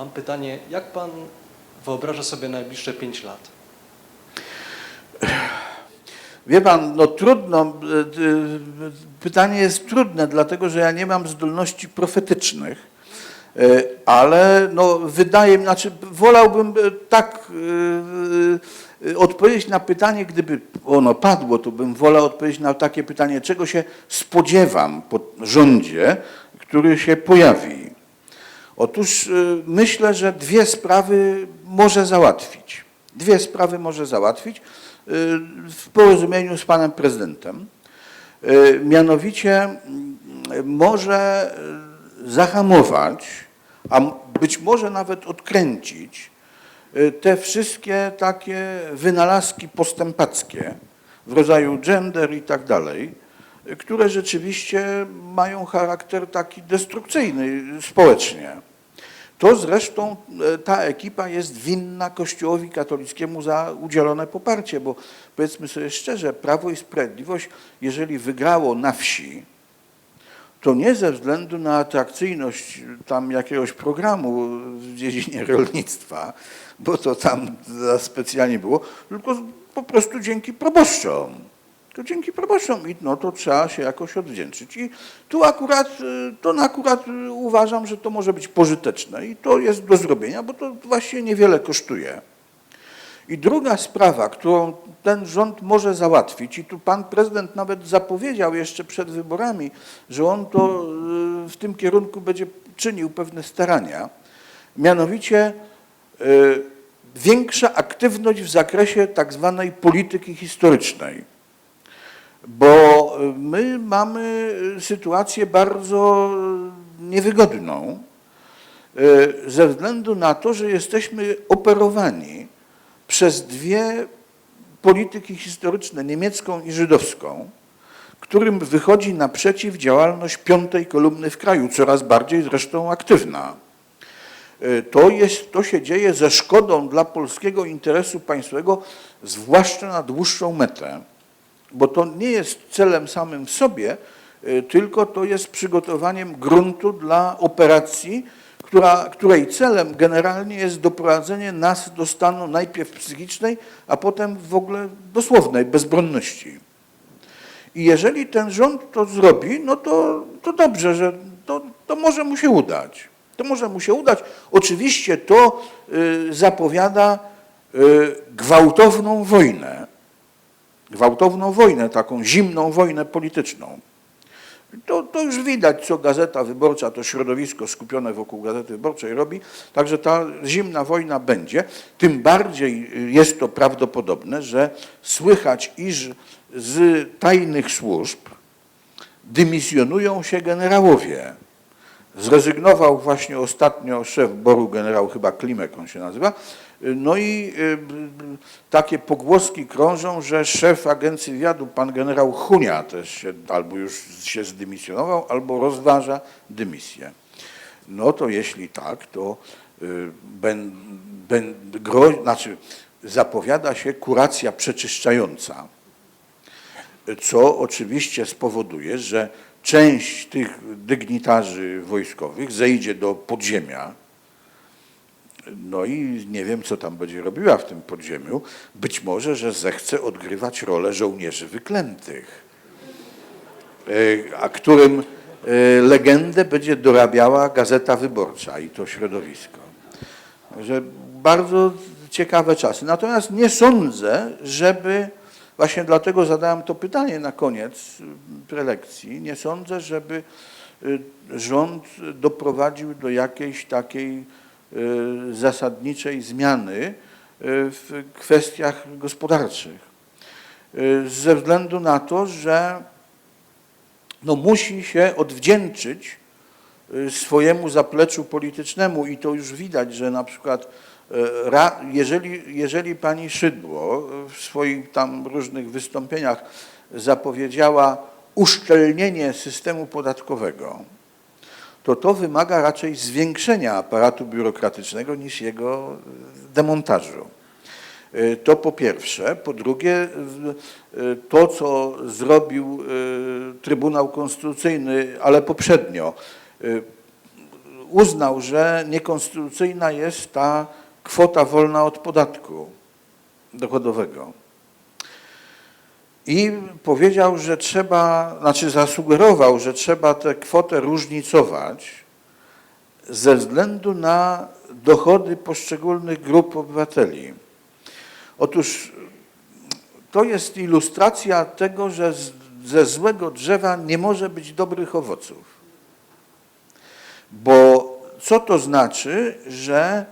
Mam pytanie, jak pan wyobraża sobie najbliższe 5 lat? Wie pan, no trudno, y, y, pytanie jest trudne, dlatego że ja nie mam zdolności profetycznych, y, ale no wydaje mi, znaczy wolałbym tak odpowiedzieć na pytanie, gdyby ono padło, to bym wolał odpowiedzieć na takie pytanie, czego się spodziewam po rządzie, który się pojawi. Otóż y, myślę, że dwie sprawy może załatwić. Dwie sprawy może załatwić y, w porozumieniu z panem prezydentem. Y, Mianowicie mm, może zahamować, a być może nawet odkręcić te wszystkie takie wynalazki postępackie w rodzaju gender i tak dalej, które rzeczywiście mają charakter taki destrukcyjny społecznie. To zresztą e, ta ekipa jest winna Kościołowi katolickiemu za udzielone poparcie, bo powiedzmy sobie szczerze, Prawo i Sprawiedliwość, jeżeli wygrało na wsi, to nie ze względu na atrakcyjność tam jakiegoś programu w dziedzinie rolnictwa, bo to tam za specjalnie było, tylko po prostu dzięki proboszczom. To dzięki proboszczom i no to trzeba się jakoś odwdzięczyć. I tu akurat, y, to akurat y, uważam, że to może być pożyteczne i to jest do zrobienia, bo to właśnie niewiele kosztuje. I druga sprawa, którą ten rząd może załatwić, i tu pan prezydent nawet zapowiedział jeszcze przed wyborami, że on to y, w tym kierunku będzie czynił pewne starania, mianowicie większa aktywność w zakresie tak zwanej polityki historycznej. Bo y, my mamy y, sytuację bardzo niewygodną y, ze względu na to, że jesteśmy operowani przez dwie polityki historyczne, niemiecką i żydowską, którym wychodzi naprzeciw działalność piątej kolumny w kraju, coraz bardziej zresztą aktywna. To, jest, to się dzieje ze szkodą dla polskiego interesu państwowego, zwłaszcza na dłuższą metę, bo to nie jest celem samym w sobie, y, tylko to jest przygotowaniem gruntu dla operacji, która, której celem generalnie jest doprowadzenie nas do stanu najpierw psychicznej, a potem w ogóle dosłownej bezbronności. I jeżeli ten rząd to zrobi, no to, to dobrze, że to, to może mu się udać. To może mu się udać. Oczywiście to y, zapowiada y, gwałtowną wojnę. Gwałtowną wojnę, taką zimną wojnę polityczną. To, to już widać, co Gazeta Wyborcza, to środowisko skupione wokół Gazety Wyborczej robi. Także ta zimna wojna będzie. Tym bardziej y, jest to prawdopodobne, że słychać, iż z tajnych służb dymisjonują się generałowie. Zrezygnował właśnie ostatnio szef Boru, generał chyba Klimek on się nazywa. No i y, takie pogłoski krążą, że szef agencji wywiadu, pan generał Chunia też się, albo już się zdymisjonował, albo rozważa dymisję. No to jeśli tak, to y, ben, ben, gro, znaczy zapowiada się kuracja przeczyszczająca co oczywiście spowoduje, że część tych dygnitarzy wojskowych zejdzie do podziemia. No i nie wiem, co tam będzie robiła w tym podziemiu. Być może, że zechce odgrywać rolę żołnierzy wyklętych, e, a którym e, legendę będzie dorabiała Gazeta Wyborcza i to środowisko. Że bardzo ciekawe czasy. Natomiast nie sądzę, żeby Właśnie dlatego zadałem to pytanie na koniec y, prelekcji. Nie sądzę, żeby y, rząd doprowadził do jakiejś takiej y, zasadniczej zmiany w kwestiach gospodarczych. Ze względu na to, że no musi się odwdzięczyć swojemu zapleczu politycznemu i to już widać, że na przykład jeżeli, jeżeli pani Szydło w swoich tam różnych wystąpieniach zapowiedziała uszczelnienie systemu podatkowego, to to wymaga raczej zwiększenia aparatu biurokratycznego niż jego demontażu. E, To po pierwsze. Po drugie, e, to co zrobił e, Trybunał Konstytucyjny, ale poprzednio, e, uznał, że niekonstytucyjna jest ta kwota wolna od podatku dochodowego. I powiedział, że trzeba, znaczy zasugerował, że trzeba tę kwotę różnicować ze względu na dochody poszczególnych grup obywateli. Otóż to jest ilustracja tego, że ze złego drzewa nie może być dobrych owoców. Bo co to znaczy, że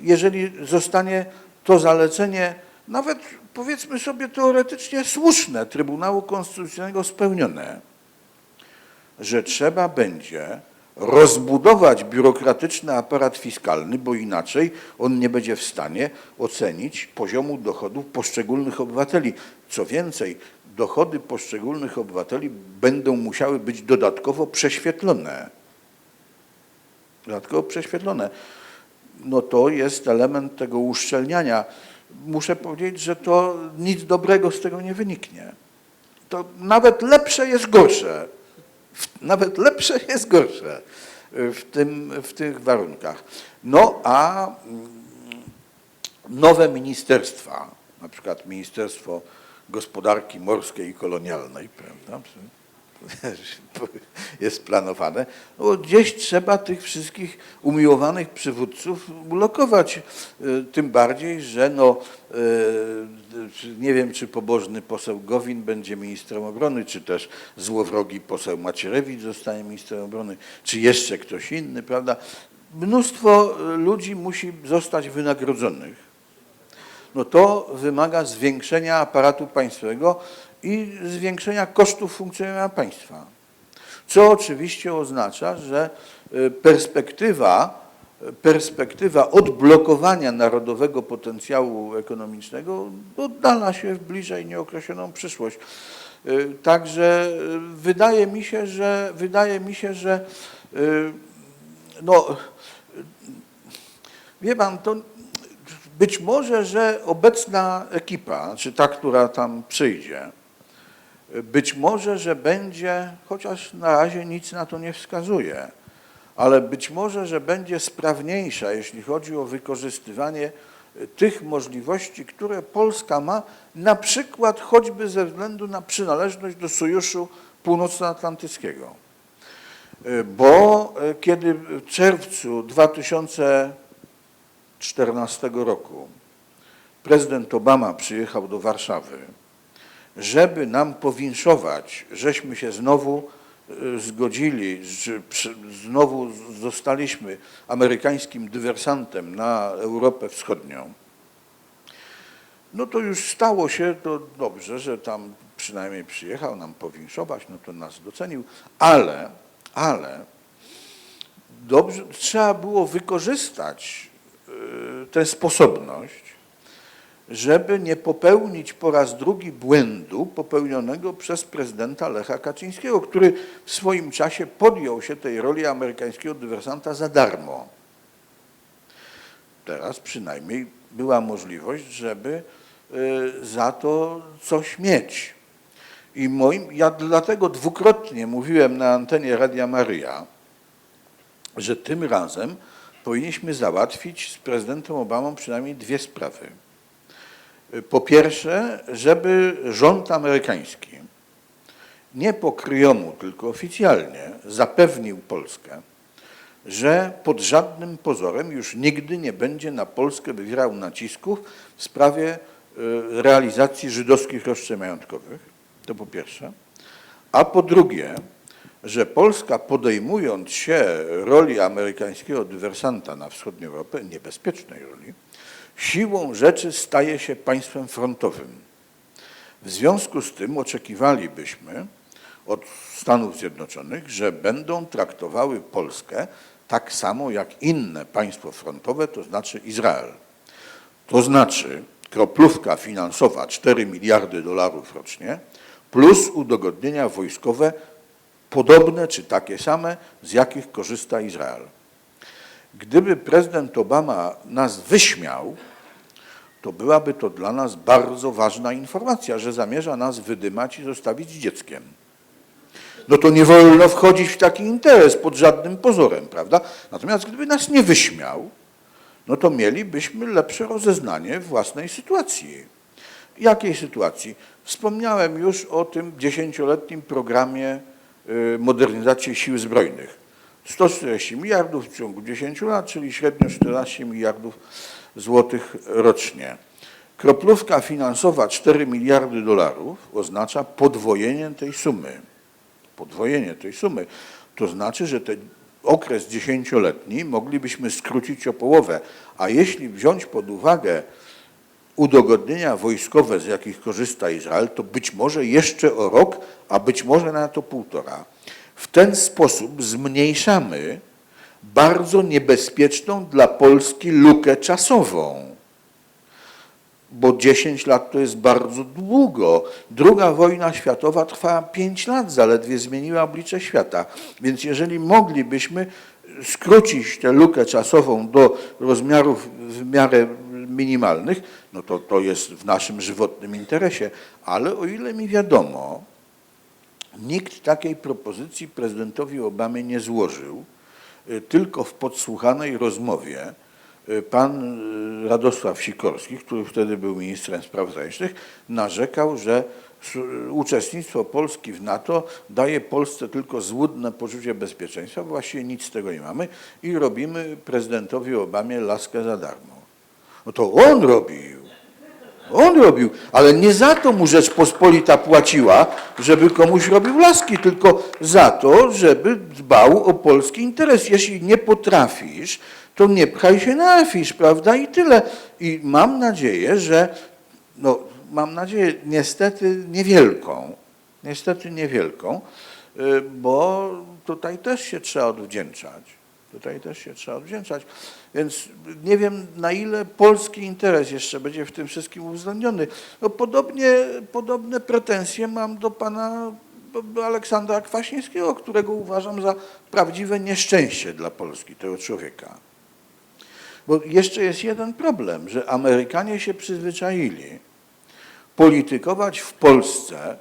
jeżeli zostanie to zalecenie, nawet powiedzmy sobie teoretycznie słuszne Trybunału Konstytucyjnego spełnione, że trzeba będzie rozbudować biurokratyczny aparat fiskalny, bo inaczej on nie będzie w stanie ocenić poziomu dochodów poszczególnych obywateli. Co więcej, dochody poszczególnych obywateli będą musiały być dodatkowo prześwietlone. Dodatkowo prześwietlone. No to jest element tego uszczelniania. Muszę powiedzieć, że to nic dobrego z tego nie wyniknie. To nawet lepsze jest gorsze. Nawet lepsze jest gorsze w, tym, w tych warunkach. No a mm, nowe ministerstwa, na przykład Ministerstwo Gospodarki Morskiej i Kolonialnej, prawda? Jest planowane, no gdzieś trzeba tych wszystkich umiłowanych przywódców ulokować. Y, Tym bardziej, że no, y, nie wiem, czy pobożny poseł Gowin będzie ministrem obrony, czy też złowrogi poseł Macierewicz zostanie ministrem obrony, czy jeszcze ktoś inny, prawda? Mnóstwo y, ludzi musi zostać wynagrodzonych no to wymaga zwiększenia aparatu państwowego i zwiększenia kosztów funkcjonowania państwa. Co oczywiście oznacza, że y, perspektywa, perspektywa odblokowania narodowego potencjału ekonomicznego oddala się w bliżej nieokreśloną przyszłość. Y, Także y, wydaje mi się, że wydaje mi się, że y, no, wie pan, to być może, że obecna ekipa, czy ta, która tam przyjdzie, być może, że będzie, chociaż na razie nic na to nie wskazuje, ale być może, że będzie sprawniejsza, jeśli chodzi o wykorzystywanie tych możliwości, które Polska ma, na przykład choćby ze względu na przynależność do Sojuszu Północnoatlantyckiego. Bo e, kiedy w czerwcu 2014 roku prezydent Obama przyjechał do Warszawy, żeby nam powinszować, żeśmy się znowu e, zgodzili, znowu zostaliśmy amerykańskim dywersantem na Europę Wschodnią, no to już stało się to dobrze, że tam przynajmniej przyjechał nam powinszować, no to nas docenił, ale, ale dobrze, trzeba było wykorzystać y, tę sposobność, żeby nie popełnić po raz drugi błędu popełnionego przez prezydenta Lecha Kaczyńskiego, który w swoim czasie podjął się tej roli amerykańskiego dywersanta za darmo. Teraz przynajmniej była możliwość, żeby y, za to coś mieć. I moim, ja dlatego dwukrotnie mówiłem na antenie Radia Maryja, że tym razem powinniśmy załatwić z prezydentem Obamą przynajmniej dwie sprawy. Po pierwsze, żeby rząd amerykański nie po kryjomu, tylko oficjalnie zapewnił Polskę, że pod żadnym pozorem już nigdy nie będzie na Polskę wywierał nacisków w sprawie y, realizacji żydowskich roszczeń majątkowych. To po pierwsze. A po drugie, że Polska podejmując się roli amerykańskiego dywersanta na wschodnią Europę, niebezpiecznej roli, siłą rzeczy staje się państwem frontowym. W związku z tym oczekiwalibyśmy od Stanów Zjednoczonych, że będą traktowały Polskę tak samo jak inne państwo frontowe, to znaczy Izrael. To znaczy kroplówka finansowa 4 miliardy dolarów rocznie plus udogodnienia wojskowe podobne czy takie same, z jakich korzysta Izrael. Gdyby prezydent Obama nas wyśmiał, to byłaby to dla nas bardzo ważna informacja, że zamierza nas wydymać i zostawić dzieckiem. no to nie wolno wchodzić w taki interes pod żadnym pozorem, prawda? Natomiast gdyby nas nie wyśmiał, no to mielibyśmy lepsze rozeznanie własnej sytuacji. Jakiej sytuacji? Wspomniałem już o tym dziesięcioletnim programie y, modernizacji sił zbrojnych. 140 miliardów w ciągu 10 lat, czyli średnio 14 miliardów złotych rocznie. Kroplówka finansowa 4 miliardy dolarów oznacza podwojenie tej sumy. Podwojenie tej sumy. To znaczy, że ten okres dziesięcioletni moglibyśmy skrócić o połowę. A jeśli wziąć pod uwagę udogodnienia wojskowe, z jakich korzysta Izrael, to być może jeszcze o rok, a być może nawet o półtora. W ten sposób zmniejszamy bardzo niebezpieczną dla Polski lukę czasową bo 10 lat to jest bardzo długo. Druga wojna światowa trwała 5 lat, zaledwie zmieniła oblicze świata. Więc jeżeli moglibyśmy skrócić tę lukę czasową do rozmiarów w miarę minimalnych, no to to jest w naszym żywotnym interesie. Ale o ile mi wiadomo, nikt takiej propozycji prezydentowi Obamie nie złożył, y, tylko w podsłuchanej rozmowie y, pan y, Radosław Sikorski, który wtedy był ministrem spraw zagranicznych, narzekał, że uczestnictwo Polski w NATO daje Polsce tylko złudne poczucie bezpieczeństwa, właściwie nic z tego nie mamy i robimy prezydentowi Obamie laskę za darmo. No to on robił. On robił, ale nie za to mu Rzeczpospolita płaciła, żeby komuś robił laski, tylko za to, żeby dbał o polski interes. Jeśli nie potrafisz, to nie pchaj się na afisz, prawda? I tyle. I mam nadzieję, że, no, mam nadzieję, niestety niewielką, niestety niewielką, y, bo tutaj też się trzeba odwdzięczać. Tutaj też się trzeba odwdzięczać. Więc nie wiem, na ile polski interes jeszcze będzie w tym wszystkim uwzględniony. No podobnie, podobne pretensje mam do pana Aleksandra Kwaśniewskiego, którego uważam za prawdziwe nieszczęście dla Polski, tego człowieka. Bo jeszcze jest jeden problem, że Amerykanie się przyzwyczaili politykować w Polsce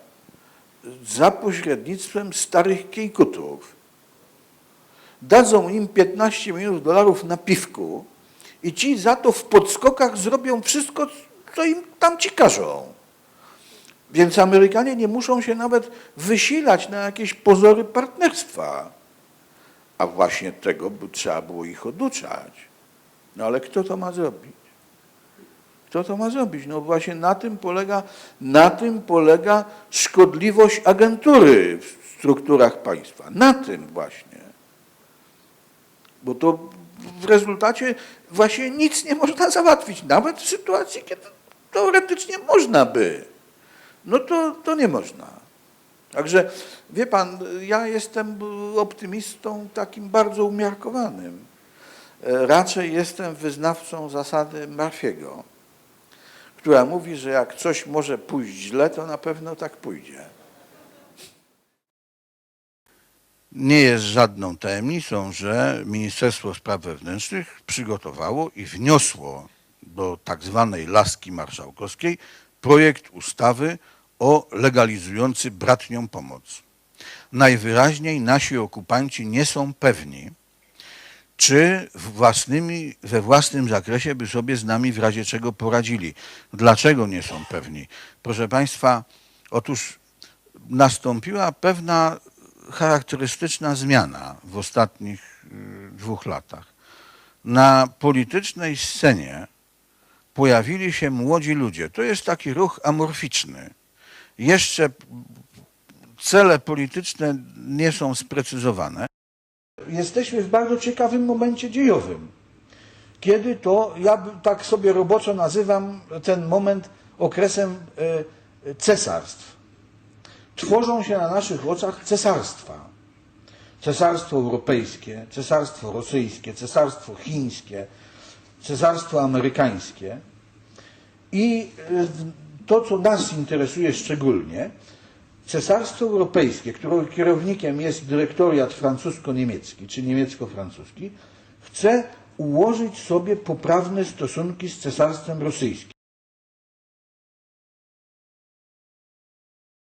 za pośrednictwem starych kiejkutów dadzą im 15 milionów dolarów na piwku i ci za to w podskokach zrobią wszystko, co im tam ci każą. Więc Amerykanie nie muszą się nawet wysilać na jakieś pozory partnerstwa. A właśnie tego by trzeba było ich oduczać. No ale kto to ma zrobić? Kto to ma zrobić? No właśnie na tym polega, na tym polega szkodliwość agentury w strukturach państwa. Na tym właśnie. Bo to w rezultacie właśnie nic nie można załatwić, nawet w sytuacji, kiedy teoretycznie można by. No to, to nie można. Także wie pan, ja jestem optymistą takim bardzo umiarkowanym. E, Raczej jestem wyznawcą zasady Murphy'ego, która mówi, że jak coś może pójść źle, to na pewno tak pójdzie. Nie jest żadną tajemnicą, że Ministerstwo Spraw Wewnętrznych przygotowało i wniosło do tak zwanej laski marszałkowskiej projekt ustawy o legalizujący bratnią pomoc. Najwyraźniej nasi okupanci nie są pewni, czy własnymi, we własnym zakresie by sobie z nami w razie czego poradzili. Dlaczego nie są pewni? Proszę Państwa, otóż nastąpiła pewna charakterystyczna zmiana w ostatnich y, dwóch latach. Na politycznej scenie pojawili się młodzi ludzie. To jest taki ruch amorficzny. Jeszcze cele polityczne nie są sprecyzowane. Jesteśmy w bardzo ciekawym momencie dziejowym. Kiedy to, ja tak sobie roboczo nazywam ten moment okresem e, cesarstw. Tworzą się na naszych oczach cesarstwa. Cesarstwo europejskie, cesarstwo rosyjskie, cesarstwo chińskie, cesarstwo amerykańskie. I e, to, co nas interesuje szczególnie, Cesarstwo Europejskie, którego kierownikiem jest dyrektoriat francusko-niemiecki czy niemiecko-francuski, chce ułożyć sobie poprawne stosunki z Cesarstwem Rosyjskim.